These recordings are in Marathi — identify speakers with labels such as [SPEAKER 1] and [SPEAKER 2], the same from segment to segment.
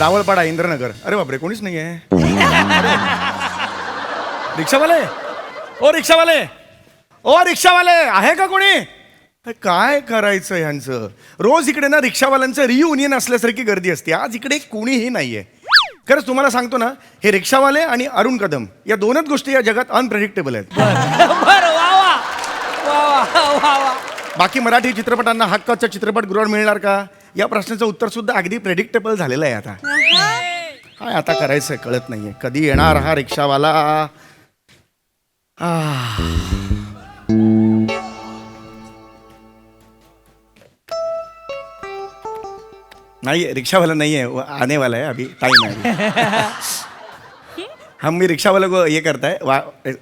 [SPEAKER 1] रावळपाडा इंद्रनगर. अरे बापरे कोणीच नाही आहे रिक्षावाले? ओ रिक्षावाले. ओ रिक्षावाले आहे का कोणी? काय करायचं ह्यांचं? रोज इकडे ना रिक्षावाल्यांचं रियुनियन असल्यासारखी गर्दी असते. आज इकडे कोणीही नाहीये. खरंच तुम्हाला सांगतो ना हे रिक्षावाले आणि अरुण कदम या दोनच गोष्टी या जगात अनप्रेडिक्टेबल आहेत. बाकी मराठी चित्रपटांना हक्काच्या चित्रपटगृहावर मिळणार का? या प्रश्नाचं उत्तर सुद्धा अगदी प्रेडिक्टेबल झालेलं आहे आता. काय आता करायचंय कळत नाहीये. कधी येणार हा रिक्षावाला? आह. नाही रिक्षावाला नाही आहे वो आने वाला है अभी टाइम है अभी. हम मी रिक्षावाला को ये करताय. वा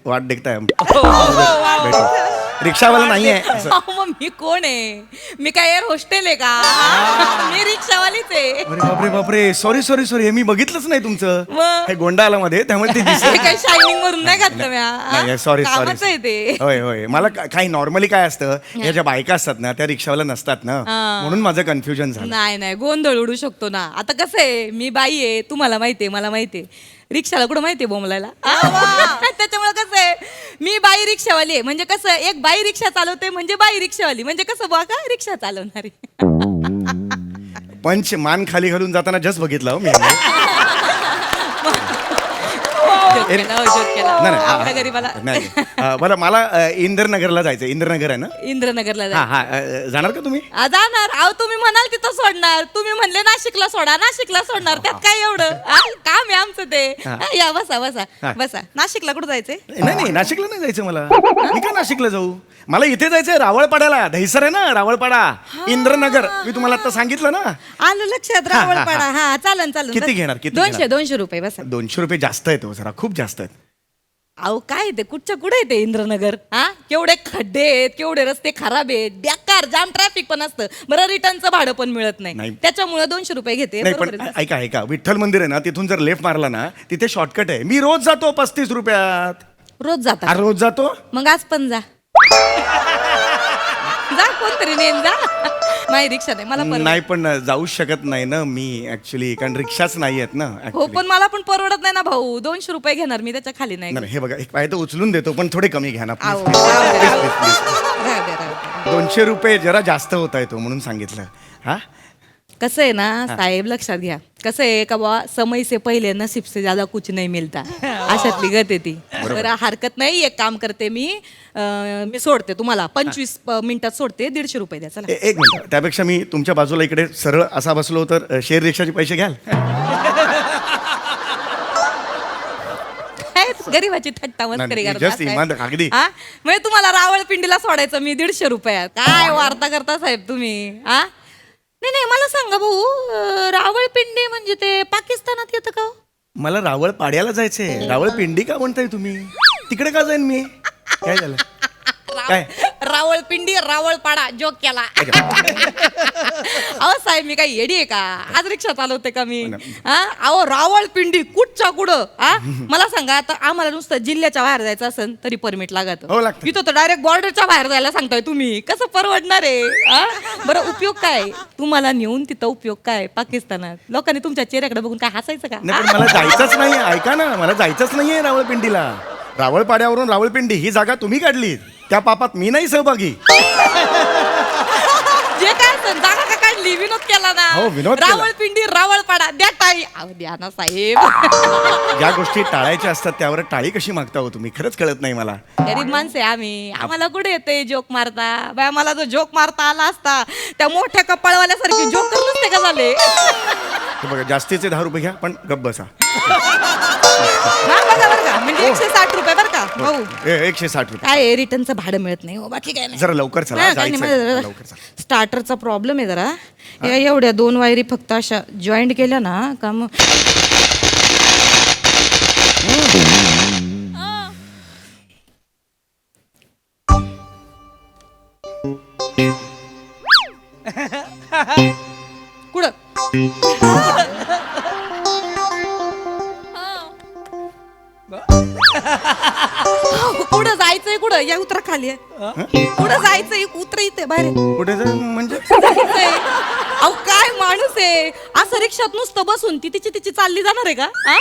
[SPEAKER 1] वाट देखताय हम. रिक्षावाला नाही आहे असं.
[SPEAKER 2] अहो, मग मी कोण आहे? मी काय एअर हॉस्टेल आहे का? मी रिक्षावालीच आहे.
[SPEAKER 1] अरे बापरे बापरे. सॉरी सॉरी सॉरी हे मी बघितलंच नाही तुमचं.
[SPEAKER 2] मग?
[SPEAKER 1] हे गोंडा आला मध्ये त्यामुळे ते
[SPEAKER 2] हे काही शायनिंग वरून नाही घातलं
[SPEAKER 1] नाही सॉरी
[SPEAKER 2] कामाचं आहे
[SPEAKER 1] सॉरी
[SPEAKER 2] ते.
[SPEAKER 1] होय होय. मला का- काही नॉर्मली काय असतं ह्या ज्या बायका असतात ना त्या रिक्षावाला नसतात ना.
[SPEAKER 2] हा.
[SPEAKER 1] म्हणून माझं कन्फ्युजन झालं.
[SPEAKER 2] नाही नाही. गोंधळ उडू शकतो ना. आता कसं आहे मी बाई आहे तुम्हाला माहितीये मला माहितीये रिक्षाला कुठं माहितीये बोमलायला मी बाई रिक्षावाली आहे. म्हणजे कसं एक बाई रिक्षा चालवते म्हणजे बाई रिक्षावाली. म्हणजे कसं बुवा का रिक्षा चालवणारी?
[SPEAKER 1] पंच मान खाली घालून जाताना जस्ट बघितलं हो मी.
[SPEAKER 2] केला, जोक केला.
[SPEAKER 1] नाही, नाही,
[SPEAKER 2] आपल्या
[SPEAKER 1] हा,
[SPEAKER 2] घरी मला
[SPEAKER 1] नाही अं, बरं मला अं, इंद्रनगरला जायचं इंद्रनगर आहे ना?
[SPEAKER 2] इंद्रनगरला जा
[SPEAKER 1] हा अं, जाणार का तुम्ही?
[SPEAKER 2] आ, जाणार. अहो तुम्ही म्हणाल तिथं सोडणार. तुम्ही म्हणले नाशिकला सोडा नाशिकला सोडणार. त्यात काय एवढं? काम आहे आमचं ते.
[SPEAKER 1] हा.
[SPEAKER 2] या बसा बसा. बसा. नाशिकला कुठं जायचंय?
[SPEAKER 1] नाही नाही नाशिकला नाही जायचं मला. मी का नाशिकला जाऊ? मला इथे जायचंय रावळपाड्याला दहिसर आहे ना रावळपाडा. इंद्रनगर. मी तुम्हाला आता सांगितलं ना.
[SPEAKER 2] आलं लक्षात रावळपाडा. हा चालन चालन.
[SPEAKER 1] किती घेणार, किती
[SPEAKER 2] दोनशे
[SPEAKER 1] घेणार?
[SPEAKER 2] दोनशे रुपये बसा.
[SPEAKER 1] दोनशे रुपये जास्त आहेत हो जरा खूप जास्त आहेत.
[SPEAKER 2] अहो काय ते? कुठच्या कुठे ते इंद्रनगर? हा? केवढे खड्डे आहेत केवढे रस्ते खराब आहेत. बेकार जाम ट्रॅफिक पण असतं. बरं रिटर्नचं भाडं पण मिळत नाही.
[SPEAKER 1] नाही.
[SPEAKER 2] त्याच्यामुळे दोनशे रुपये घेते.
[SPEAKER 1] नाही
[SPEAKER 2] बरोबर
[SPEAKER 1] पण
[SPEAKER 2] आहे?
[SPEAKER 1] ऐका ऐका. विठ्ठल मंदिर आहे ना तिथून जर लेफ्ट मारला ना तिथे शॉर्टकट आहे. मी रोज जातो पस्तीस रुपयात.
[SPEAKER 2] रोज जाता.
[SPEAKER 1] अरे रोज जातो?
[SPEAKER 2] मग आज पण जा. जा कोणतरी नेन जा. माझी रिक्षा नाही मला परवडत.
[SPEAKER 1] नाही पण जाऊ शकत नाही ना मी ऍक्च्युली कारण रिक्षाच नाही आहेत ना
[SPEAKER 2] हो
[SPEAKER 1] actually.
[SPEAKER 2] पण मला पण परवडत नाही ना भाऊ. दोनशे रुपये घेणार मी त्याच्याखाली नाही
[SPEAKER 1] नाही, हे बघा एक पाय तर उचलून देतो पण थोडे कमी घ्या ना please, please, please, please, please. दोनशे रुपये जरा जास्त होत आहे तो म्हणून सांगितलं. हा?
[SPEAKER 2] कसं आहे ना साहेब लक्षात घ्या. कसं आहे का बा समय से पहिले नसीब से ज्यादा कुछ नाही मिळता अशातली गत आहे ती. बरं हरकत नाही एक काम करते मी अं, मी सोडते तुम्हाला. पंचवीस मिनिटात सोडते दीडशे रुपये द्या चला.
[SPEAKER 1] ए- एक मिनिट. त्यापेक्षा मी तुमच्या बाजूला इकडे सरळ असा बसलो तर अ, शेअर रिक्षाचे पैसे घ्याल?
[SPEAKER 2] काय गरीबाची थट्टा मस्करी
[SPEAKER 1] नाही,
[SPEAKER 2] करता
[SPEAKER 1] just
[SPEAKER 2] साहेब?
[SPEAKER 1] इमान- अगदी.
[SPEAKER 2] हा? म्हणजे तुम्हाला रावळपिंडीला सोडायचं मी दीडशे रुपयात. काय वार्ता करता साहेब तुम्ही? हा? नाही नाही मला सांगा भाऊ अं, रावळपिंडी म्हणजे ते पाकिस्तानात येतं का हो?
[SPEAKER 1] मला रावळ पाड्याला जायचंय रावळ पिंडी का म्हणताय तुम्ही? तिकडे का जाईन मी? काय झालं? काय?
[SPEAKER 2] रावळपिंडी रावळपाडा जोक केला. अहो साहेब मी काही येडी आहे का? आज रिक्षा चालवते का मी? हा अहो रावळपिंडी कुठच्या कुठं? हा? मला सांगा आता आम्हाला नुसतं जिल्ह्याच्या बाहेर जायचं असेल तरी परमिट लागत.
[SPEAKER 1] हो, लागतं.
[SPEAKER 2] इथं तर डायरेक्ट बॉर्डरच्या बाहेर जायला सांगताय तुम्ही. कसं परवडणार आहे? हा? बरं उपयोग काय? तुम्हाला नेऊन तिथं उपयोग काय? पाकिस्तानात. लोकांनी तुमच्या चेहऱ्याकडे बघून काय हसायचं का?
[SPEAKER 1] नाही पण मला जायचंच नाही ऐका ना मला जायचंच नाहीये रावळपिंडीला. रावळपाड्यावरून रावळपिंडी ही जागा तुम्ही काढली. त्या पापात मी नाही सहभागी.
[SPEAKER 2] जे काय असेल, जागा का काढली? विनोद केला ना.
[SPEAKER 1] हो, विनोद केला.
[SPEAKER 2] रावळपिंडी रावळपाडा द्या टाळी. अहो द्या ना साहेब.
[SPEAKER 1] ज्या गोष्टी टाळायच्या असतात त्यावर टाळी कशी मागता हो तुम्ही? खरंच कळत नाही मला.
[SPEAKER 2] गरीब माणसे आम्ही. आम्हाला कुठे येते जोक मारता? बाय मला जो जोक मारता आला असता त्या मोठ्या कपाळवाल्यासारखी जोक नसते का झाले?
[SPEAKER 1] हे बघा जास्तीचे दहा रुपये घ्या पण गप बसा.
[SPEAKER 2] हा, बघा बरं का. म्हणजे एकशे साठ रुपये बरं का? भाऊ.
[SPEAKER 1] ए, एकशे साठ रुपये.
[SPEAKER 2] काय रिटर्नचं भाडं मिळत नाही हो बाकी काय नाही.
[SPEAKER 1] जरा लवकर चला
[SPEAKER 2] हा, काही नाही,
[SPEAKER 1] जायचंय.
[SPEAKER 2] माझं
[SPEAKER 1] लवकर चला.
[SPEAKER 2] स्टार्टरचा प्रॉब्लेम आहे जरा. या एवढ्या दोन वायरी फक्त अशा जॉईंट केल्या ना का मग कुठं? खाली आहे. कुठं जायचंय? उतर इथे बाहेर.
[SPEAKER 1] कुठे म्हणजे?
[SPEAKER 2] जायचंय? अहो काय माणूस आहे? असं रिक्षात नुसतं बसून ती तिची तिची चालली जाणार आहे का? हा?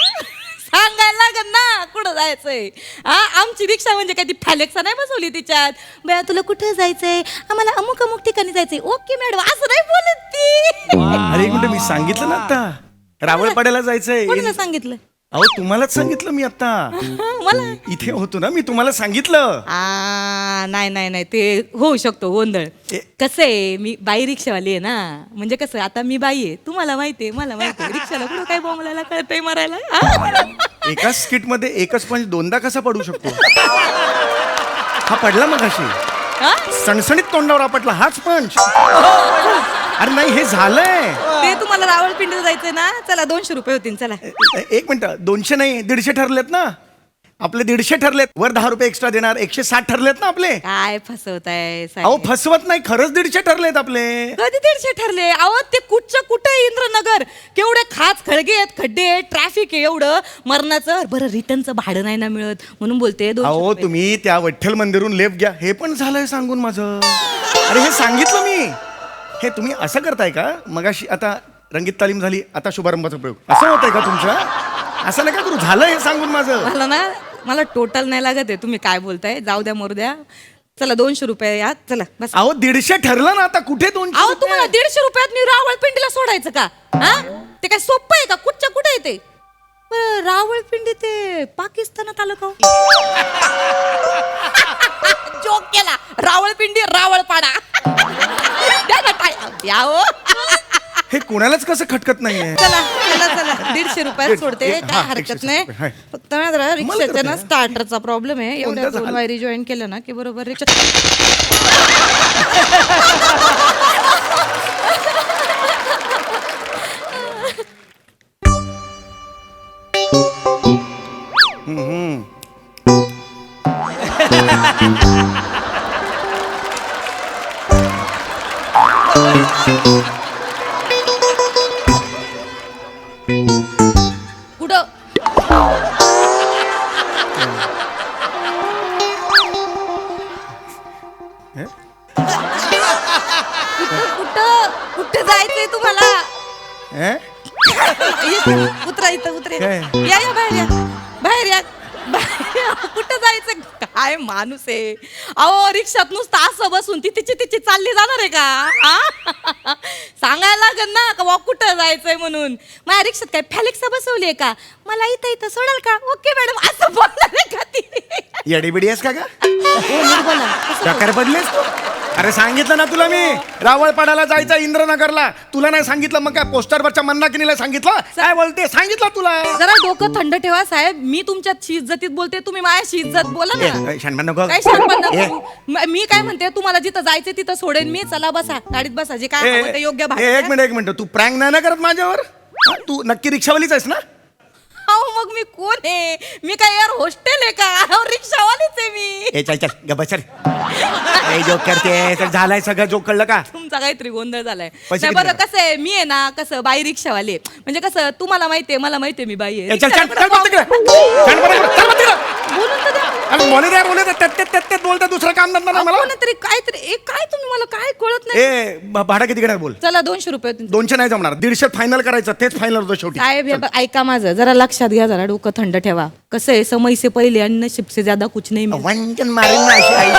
[SPEAKER 2] सांगायला लागत ना कुठं जायचंय? हा? आमची रिक्षा म्हणजे काय? ती फॅलेक्सा नाही बसवली तिच्यात. बया तुला कुठं जायचंय? आम्हाला अमुक अमुक ठिकाणी जायचंय. ओके मॅडम असं नाही बोलत ती.
[SPEAKER 1] अरे मिनिट मी सांगितलं ना आता? रावळपाड्याला जायचंय.
[SPEAKER 2] कोणाला सांगितलं?
[SPEAKER 1] अहो तुम्हालाच सांगितलं मी आता.
[SPEAKER 2] मला?
[SPEAKER 1] इथे होतो ना मी तुम्हाला सांगितलं.
[SPEAKER 2] आ नाही नाही नाही ते होऊ शकतो गोंधळ.
[SPEAKER 1] ए-
[SPEAKER 2] कसं आहे मी बाई रिक्षावाली आहे ना म्हणजे कसं आता मी बाई आहे. तुम्हाला माहिती आहे मला माहिती आहे रिक्षाला कुठं काय बोंबलायला कळतंय मरायला?
[SPEAKER 1] एकाच स्किटमध्ये एकच पंच दोनदा कसा पडू शकतो? हा पडला मग अशी
[SPEAKER 2] हा?
[SPEAKER 1] सणसणीत तोंडावर आपटला हाच पंच. अरे नाही हे झालंय.
[SPEAKER 2] ते तुम्हाला रावळपिंडीला जायचंय ना चला दोनशे रुपये होतील चला.
[SPEAKER 1] एक मिनिट दोनशे नाही दीडशे ठरलेत ना? आपले दीडशे ठरलेत वर दहा रुपये एक्स्ट्रा देणार एकशे साठ ठरलेत ना आपले?
[SPEAKER 2] काय फसवताय
[SPEAKER 1] अहो
[SPEAKER 2] साहेब?
[SPEAKER 1] फसवत नाही खरंच दीडशे ठरलेत आपले.
[SPEAKER 2] कधी दीडशे ठरले? अहो ते कुठच्या कुठे आहे इंद्रनगर? केवढे खाच खळगे आहेत खड्डे आहेत ट्रॅफिक आहे एवढं. मरणाचं बरं रिटर्नचं भाडं नाही ना मिळत म्हणून बोलते दोनशे
[SPEAKER 1] अहो
[SPEAKER 2] रुपये.
[SPEAKER 1] तुम्ही त्या विठ्ठल मंदिरून लेप घ्या. हे पण झालंय सांगून माझं. अरे हे सांगितलं मी. हे तुम्ही असं करताय का? मगाशी आता रंगीत तालीम झाली आता शुभारंभाचा प्रयोग. असं होतंय का तुमच्या असं नका करू झालं हे सांगून माझं.
[SPEAKER 2] मला ना मला टोटल नाही लागत आहे. तुम्ही काय बोलताय? जाऊ द्या मरू द्या. चला दोनशे रुपये या. चला बस.
[SPEAKER 1] अहो दीडशे ठरलं ना आता. कुठे दोनशे
[SPEAKER 2] अहो? तुम्हाला दीडशे रुपयात मी रावळपिंडीला सोडायचं का? हा? ते काय सोपं आहे का? कुठच्या कुठे आहे ते? बरं, रावळपिंडी ते पाकिस्तानात आलं का जोक केला. रावळपिंडी रावळपाडा द्या ना टाळ्या. द्या हो.
[SPEAKER 1] हे कोणालाच कसं खटकत नाहीये?
[SPEAKER 2] चला चला चला. दीडशे रुपयात सोडते.
[SPEAKER 1] दीड-
[SPEAKER 2] काय
[SPEAKER 1] हा,
[SPEAKER 2] हरकत
[SPEAKER 1] एकशे
[SPEAKER 2] नाही.
[SPEAKER 1] साठ रुपये,
[SPEAKER 2] फक्त ना जरा रिक्षाच्या ना. स्टार्टरचा प्रॉब्लेम आहे. एवढ्या दोन
[SPEAKER 1] झालं?
[SPEAKER 2] वायरी जॉईन केलं ना की बरोबर रिक्षा कुठं
[SPEAKER 1] हे?
[SPEAKER 2] कुठं कुठं जायचंय तुम्हाला
[SPEAKER 1] हे?
[SPEAKER 2] ये, उतरा इथं उतरे
[SPEAKER 1] काय?
[SPEAKER 2] या या बाहेर या बाहेर या. बाहेर. कुठं जायचं? काय माणूस आहे? अहो रिक्षात नुसतं असं बसून ती तिची तिची चालली जाणार आहे का? आ? सांगायला लागेल ना का वा कुठं जायचंय म्हणून? माझ्या रिक्षात काय फॅलेक्सा बसवली आहे का? मला इथं इथं सोडाल का? Okay madam. असं बोलणार आहे का ती?
[SPEAKER 1] येडीबिडी आहेस का
[SPEAKER 2] हो, नीट बोला.
[SPEAKER 1] पडलीस तू? अरे सांगितलं ना तुला मी. रावळपाड्याला जायचं इंद्रनगरला. तुला नाही सांगितलं मग काय पोस्टरवरच्या मंदाकिनीला सांगितलं? काय बोलते? सांगितलं तुला.
[SPEAKER 2] जरा डोकं थंड ठेवा साहेब. मी तुमच्या इज्जतीत बोलते तुम्ही माझ्याशी इज्जत बोला ना.
[SPEAKER 1] ए, शहाणपण नको.
[SPEAKER 2] काय शहाणपण
[SPEAKER 1] ए,
[SPEAKER 2] नको. म- मी काय म्हणते तुम्हाला जिथं जायचं तिथं सोडेन मी. चला बसा गाडीत बसा. जे काय
[SPEAKER 1] ए,
[SPEAKER 2] हवं ते योग्य
[SPEAKER 1] ए,
[SPEAKER 2] भाग
[SPEAKER 1] एक मिनिट एक मिनिट. तू प्रँक नाही ना करत माझ्यावर? तू नक्की रिक्षावालीच आहेस ना?
[SPEAKER 2] मग मी कोण आहे? मी काय यार हॉस्टेल आहे का? रिक्षावालीच आहे मी.
[SPEAKER 1] ए चल चल गप्पा चल. ए जोक करते. झालाय सगळं. जोक कळलं का?
[SPEAKER 2] तुमचा काहीतरी गोंधळ झालाय.
[SPEAKER 1] पैसे
[SPEAKER 2] नाही,
[SPEAKER 1] किती
[SPEAKER 2] बरं कसं आहे? मी आहे ना कसं बाई रिक्षावाली आहे. म्हणजे कसं तुम्हाला माहितीये मला माहितीये मी बाई आहे.
[SPEAKER 1] ए, चल चल
[SPEAKER 2] रिक्षाला
[SPEAKER 1] चल बघ तिकडे. चल बरं, बरं, चल बघ तिकडे.
[SPEAKER 2] बोलून तर द्या.
[SPEAKER 1] बोले द्या त्यात त्यात त्यात बोलता दुसरं काम धंदा नाही मला.
[SPEAKER 2] कोणतरी काहीतरी ए, काय तुम्ही मला काय कळत नाही?
[SPEAKER 1] ए भाडं किती घेणार बोल?
[SPEAKER 2] चला दोनशे रुपये तुमचे.
[SPEAKER 1] दोनशे नाही जमणार. दीडशे फायनल करायचं तेच फायनल होतं शेवटी.
[SPEAKER 2] साहेब हे बघ, ऐका माझं. जरा लक्षात घ्या जरा डोकं थंड ठेवा. कसं आहे समय से पहिले आणि नशीब से ज्यादा कुछ नाही मिळत.
[SPEAKER 1] वंचन मारीन ना अशी आई.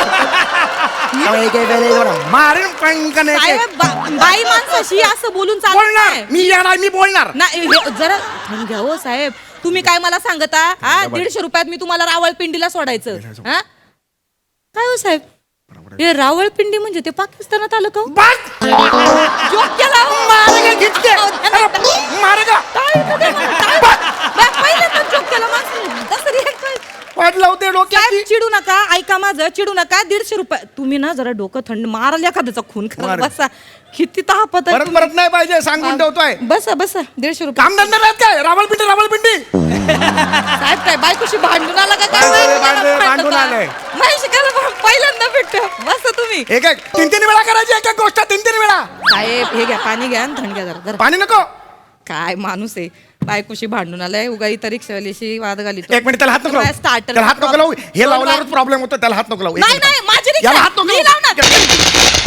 [SPEAKER 1] काय काय काय एवढं मारीन पंकन
[SPEAKER 2] साहेब बा- बाई माणसाशी असं बोलून चालत
[SPEAKER 1] बोलणार.
[SPEAKER 2] नाही.
[SPEAKER 1] मी येणार मी बोलणार.
[SPEAKER 2] नाही हे जरा थंड घ्या हो साहेब. तुम्ही काय मला सांगता? हा? दीडशे रुपयात मी तुम्हाला रावळपिंडीला सोडायचं. हा? काय हो साहेब? हे रावळपिंडी म्हणजे ते पाकिस्तानात आलं का हो? जोक केला हो. केला माणसाने. react?
[SPEAKER 1] वाट लावते
[SPEAKER 2] चिडू नका. ऐका माझं. चिडू नका. दीडशे रुपये तुम्ही ना जरा डोकं थंड माराल एखाद्याचा खून करा
[SPEAKER 1] मार.
[SPEAKER 2] बसा. किती तापत
[SPEAKER 1] परत परत नाही पाहिजे सांगून ठेवतोय.
[SPEAKER 2] बसा बसा दीडशे रुपये.
[SPEAKER 1] काम धंदा नाहीत काय? रावळपिंडी रावळपिंडी.
[SPEAKER 2] साहेब काय बायकोशी भांडून आला का काय?
[SPEAKER 1] भांडून-. आलंय.
[SPEAKER 2] नाही शिकायला पहिल्यांदा भेटतो. बसा तुम्ही.
[SPEAKER 1] एक एक तीन तीन वेळा करायची एक एक गोष्ट तीन तीन वेळा.
[SPEAKER 2] साहेब हे घ्या पाणी घ्या आणि थंड घ्या जरा जरा.
[SPEAKER 1] पाणी नको.
[SPEAKER 2] काय माणूस आहे? बायकोशी भांडून आलाय उगा इतर रिक्षावालीशी वाद घाली
[SPEAKER 1] एक मिनिट त्याला हात नको लावू.
[SPEAKER 2] स्टार्टर
[SPEAKER 1] त्याला हात नको लावू. हे लावल्यावर प्रॉब्लेम होतो त्याला हात नको लावू. एक
[SPEAKER 2] नाही
[SPEAKER 1] मिनिट.
[SPEAKER 2] नाही माझी रिक्षा
[SPEAKER 1] याला हात नको
[SPEAKER 2] मी
[SPEAKER 1] लावू.
[SPEAKER 2] लावणार.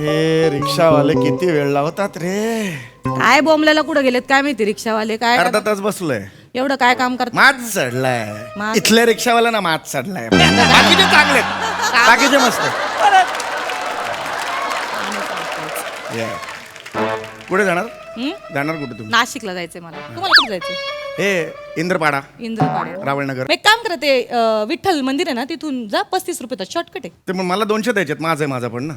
[SPEAKER 1] ए रिक्षावाले किती वेळ लावतात रे.
[SPEAKER 2] काय बोंबल्याला कुठं गेलेत? काय माहिती रिक्षावाले काय?
[SPEAKER 1] अर्धा तास बसलोय.
[SPEAKER 2] एवढं काय काम करतात?
[SPEAKER 1] मात चढलाय.
[SPEAKER 2] मात?
[SPEAKER 1] इथल्या रिक्षावाला ना मात चढलाय. बाकीचे चांगले. बाकीचे मस्त. Yeah. कुठे जाणार?
[SPEAKER 2] हं?
[SPEAKER 1] जाणार कुठे तुम्ही?
[SPEAKER 2] नाशिकला जायचंय मला. तुम्हाला कुठं जायचंय?
[SPEAKER 1] हे इंद्रपाडा.
[SPEAKER 2] इंद्रपाडे.
[SPEAKER 1] रावळनगर
[SPEAKER 2] एक काम करा ते अं, विठ्ठल मंदिर आहे ना तिथून जा पस्तीस रुपयाचा शॉर्टकट आहे.
[SPEAKER 1] ते मग मला दोनशे द्यायचे माझं आहे माझा पण ना.